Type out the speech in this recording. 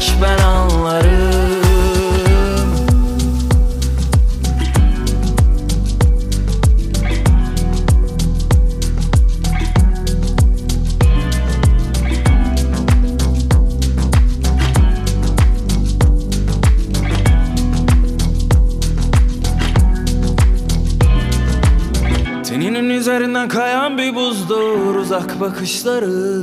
tek ben anlarım. Teninin üzerinden kayan bir buzdur uzak bakışları